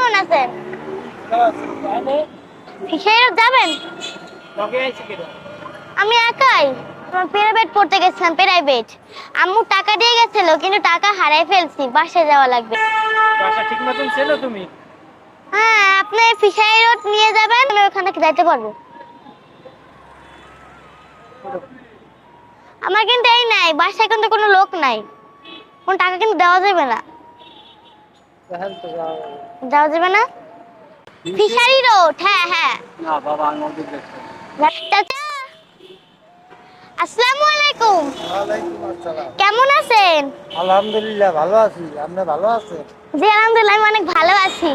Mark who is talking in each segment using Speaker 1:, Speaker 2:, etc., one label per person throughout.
Speaker 1: কেমন আছেন? যাবেন? আমি একাই। প্রাইভেট পড়তে গেছিলাম প্রাইভেট আম্মু টাকা দিয়ে গেছিল কিন্তু টাকা হারাই ফেলছি বাসায় যাওয়া লাগবে।
Speaker 2: বাসা ঠিক মতন ছিল তুমি?
Speaker 1: হ্যাঁ আপনি ফিশারি রোড নিয়ে যাবেন আমি ওখানে যাইতে পারব। আমার কিন্তু এই নাই বাসায় কিন্তু কোনো লোক নাই। কোন টাকা কিন্তু দেওয়া যাবে না। যাবে না? ফিশারি রোড হ্যাঁ হ্যাঁ।
Speaker 2: না বাবা আমি
Speaker 1: চাচা আসসালামু আলাইকুম।
Speaker 3: ওয়ালাইকুম আসসালাম।
Speaker 1: কেমন আছেন?
Speaker 3: আলহামদুলিল্লাহ ভালো আছি। আপনি ভালো আছেন?
Speaker 1: জি আলহামদুলিল্লাহ আমি অনেক ভালো আছি।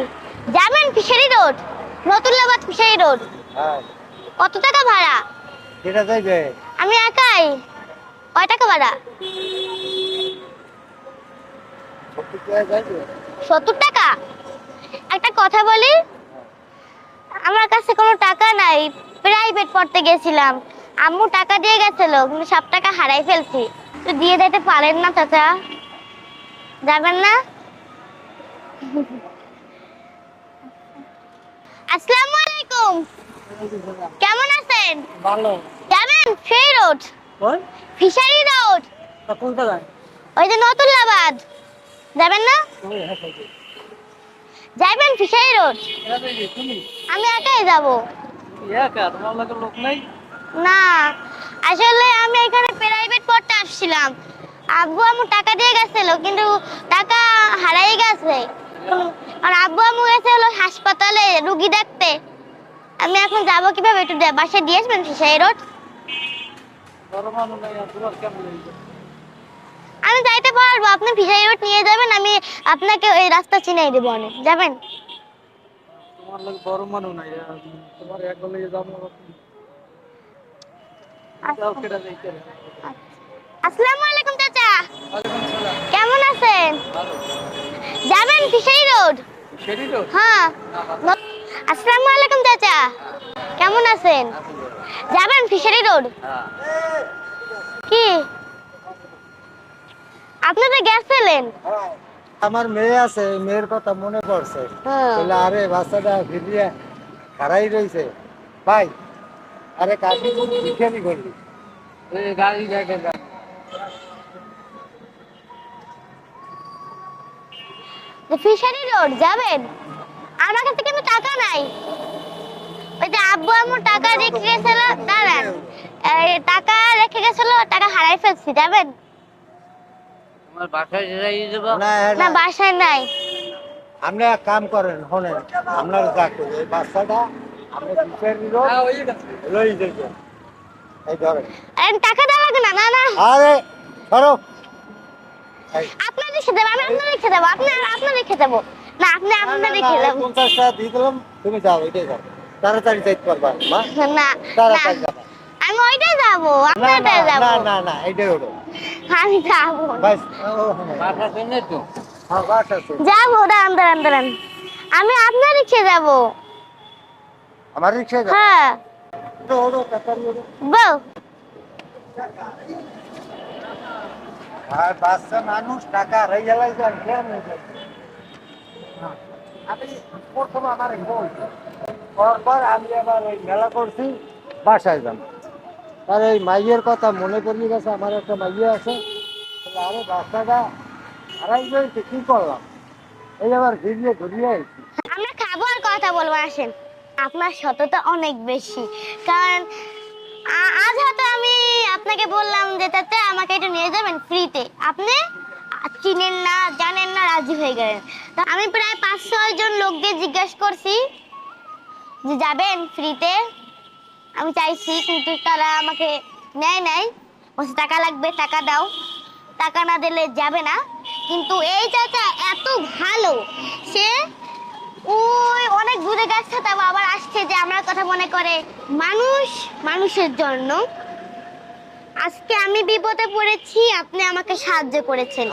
Speaker 1: যাবেন fishery road? Natullabad fishery road?
Speaker 3: হ্যাঁ।
Speaker 1: কত টাকা ভাড়া?
Speaker 3: কেটা যাইবে
Speaker 1: আমি একাই। কয় টাকা ভাড়া?
Speaker 3: যাইবে
Speaker 1: সত্তর টাকা? একটা কথা বলি আমার কাছে কোনো টাকা নাই প্রাইভেট পড়তে গেছিলাম। আম্মু টাকা দিয়ে গেছিল কিন্তু সব টাকা হারাই ফেলছি। তো দিয়ে দিতে পারেন না চাচা। যাবেন না? আসসালামু আলাইকুম। কেমন আছেন?
Speaker 2: ভালো।
Speaker 1: যাবেন? সেই রোড?
Speaker 2: কোন?
Speaker 1: Fishery road?
Speaker 2: কোন জায়গায়?
Speaker 1: ওই যে নতুল্লাবাদ যাবেন না? Fishery road? আমি একাই যাব। না, আসলে আমি এখানে প্রাইভেট পড়তে আসছিলাম। আব্বু আম্মু টাকা দিয়ে গেছিল, কিন্তু টাকা হারাই গেছে। আর আব্বু হলো হাসপাতালে রুগী দেখতে। আমি এখন যাব কীভাবে? একটু বাসায় দিয়ে আসবেন ফিশারি রোড? আমি আপনি ফিশারি রোড নিয়ে যাবেন আমি আপনাকে ওই রাস্তা চিনাই দেবো অনেক। যাবেন?
Speaker 2: তোমার লাগে বড় মানুষ নাই তোমার এক বলে যাব কেটে যাই কেটে
Speaker 1: আসসালামু আলাইকুম চাচা। কেমন আছেন? যাবেন ফিশারি রোড? হ্যাঁ। আসসালামু আলাইকুম চাচা। কেমন আছেন? যাবেন ফিশারি রোড?
Speaker 2: হ্যাঁ।
Speaker 1: কি? আপনি তো গেছিলেন
Speaker 3: আমার মেয়ে আছে মেয়ের কথা মনে পড়ছে। বলে আরে বাচ্চাটা ফিরিয়ে খারাই রয়েছে ভাই আরে কাকি ভিখারি করলি।
Speaker 2: গাড়ি দেখে
Speaker 1: ফিশারি রোড যাবেন? আমার কাছে কিন্তু টাকা নাই। ওই যে আব্বু আম্মু টাকা রেখে গেছিল দাঁড়ান। টাকা রেখে গেছিল টাকা হারাই ফেলছি যাবেন?
Speaker 2: তোমার বাসায় যাই দেবো?
Speaker 3: না
Speaker 1: না। বাসায় নাই।
Speaker 3: আপনি এক কাম করেন শোনেন আপনার যা করি এই বাচ্চাটা আপনি ভিখারি রোড
Speaker 2: হ্যাঁ
Speaker 3: লই যাইবেন এই ধরেন।
Speaker 1: আরে টাকা দেওয়া লাগবে না না না।
Speaker 3: আরে ধরো
Speaker 1: আপনার রেখে দেবো আমি আপনার রেখে দেবো আপনার আপনার রেখে দেবো। না আপনি আপনার রেখে দেবো।
Speaker 3: পঞ্চাশ টাকা দিয়ে দিলাম তুমি যাও এটাই যাও। তাড়াতাড়ি যাইতে পারবা মা।
Speaker 1: না না
Speaker 3: তাড়াতাড়ি যাবা।
Speaker 1: আমি ওইটাই যাব আপনারটাই যাব।
Speaker 3: না না না এইটাই ওটা
Speaker 1: আমি যাব যাব দাঁড়ান দাঁড়ান দাঁড়ান। আমি আপনার রিক্সে যাব।
Speaker 3: আমার
Speaker 1: হ্যাঁ
Speaker 3: ওটো, ওটো, তাড়াতাড়ি ওটো।
Speaker 1: বউ।
Speaker 3: আর বাচ্চা মানুষ টাকা হারাই গেলাই যান কেন। আমি প্রথম আমার বই পরপর আমি আবার ওই মেলা করছি বাসায় যান আর এই মাইয়ের কথা মনে পড়ে গেছে, আমার একটা মাইয়া আছে। আরে বাচ্চাটা হারাই গেছে কি করলাম? এই আবার ঘুরিয়ে ঘুরিয়ে আইছি।
Speaker 1: আমরা খাব আর কথা বলব, আসেন। আপনার সততা অনেক বেশি। কারণ আজ হয়তো আমি আপনাকে বললাম যে তাতে আমাকে একটু নিয়ে যাবেন ফ্রিতে। আপনি চিনেন না, জানেন না, রাজি হয়ে গেলেন। তো আমি প্রায় পাঁচ ছয় জন লোককে জিজ্ঞাসা করছি যে, যাবেন ফ্রিতে? আমি চাইছি কিন্তু তারা আমাকে নেয় নাই। বলছে টাকা লাগবে টাকা দাও। টাকা না দিলে যাবে না। কিন্তু এই চাচা এত ভালো। সে ওই অনেক দূরে গেছে তারপর আবার আসছে যে আমার কথা মনে করে। মানুষ মানুষের জন্য। আজকে আমি বিপদে পড়েছি আপনি আমাকে সাহায্য করেছেন।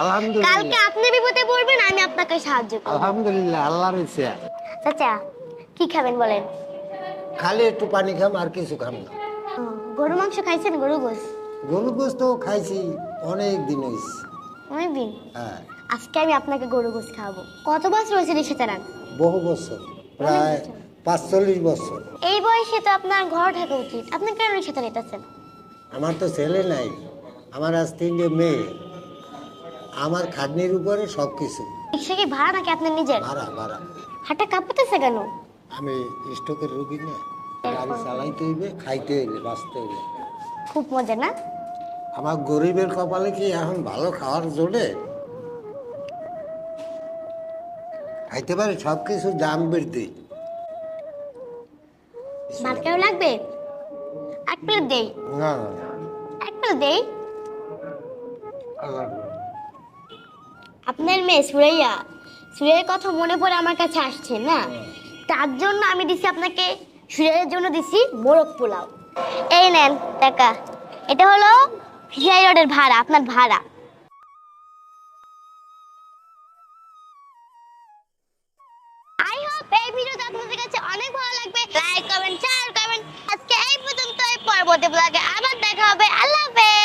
Speaker 1: কালকে আপনি বিপদে পড়বেন আমি আপনাকে সাহায্য করব।
Speaker 3: আলহামদুলিল্লাহ আল্লাহর ইচ্ছা
Speaker 1: চাচা কি খাবেন বলেন?
Speaker 3: খালি একটু পানি খাম আর কিছু খাম না।
Speaker 1: গরু মাংস খাইছেন গরু গোস
Speaker 3: গরু তো খাইছি অনেক দিন হয়েছে
Speaker 1: অনেকদিন
Speaker 3: হ্যাঁ।
Speaker 1: আজকে আমি আপনাকে গরু গোস খাওয়াবো। কত বছর হয়েছে রিক্সা চালান
Speaker 3: বহু বছর প্রায় পাঁচচল্লিশ বছর।
Speaker 1: এই বয়সে তো আপনার ঘর থাকা উচিত। আপনি কেন রিক্সাতে নিতেছেন?
Speaker 3: আমার তো ছেলে নাই আমার আজ তিনটে মেয়ে। আমার খাটনির উপরে সব কিছু
Speaker 1: রিক্সা কি ভাড়া নাকি আপনার নিজের?
Speaker 3: ভাড়া ভাড়া।
Speaker 1: হাটটা কাঁপতেছে কেন?
Speaker 3: আমি স্টোকের রুগী না। গাড়ি চালাইতে হইবে খাইতে হইলে বাঁচতে হইলে
Speaker 1: খুব মজা না?
Speaker 3: আমার গরিবের কপালে কি এখন ভালো খাওয়ার জোরে খাইতে পারে সব কিছু দাম বৃদ্ধি।
Speaker 1: কেউ লাগবে? এক প্লেট দেই।
Speaker 3: না না না,
Speaker 1: এক প্লেট দেই? আপনার মেয়ে সুরাইয়া সুরাইয়ের কথা মনে পড়ে আমার কাছে আসছে না? তার জন্য আমি দিছি আপনাকে সুরাইয়ের জন্য দিছি মোরগ পোলাও। এই নেন, টাকা। এটা হলো ফিশারি রোডের ভাড়া, আপনার ভাড়া। আই হোপ এই ভিডিওটা আপনাদের কাছে অনেক ভালো লাগবে। লাইক কমেন্ট শেয়ার কমেন্ট আজকে এই পর্যন্ত পরবর্তী ব্লগে আবার দেখা হবে। আল্লাহ হাফেজ।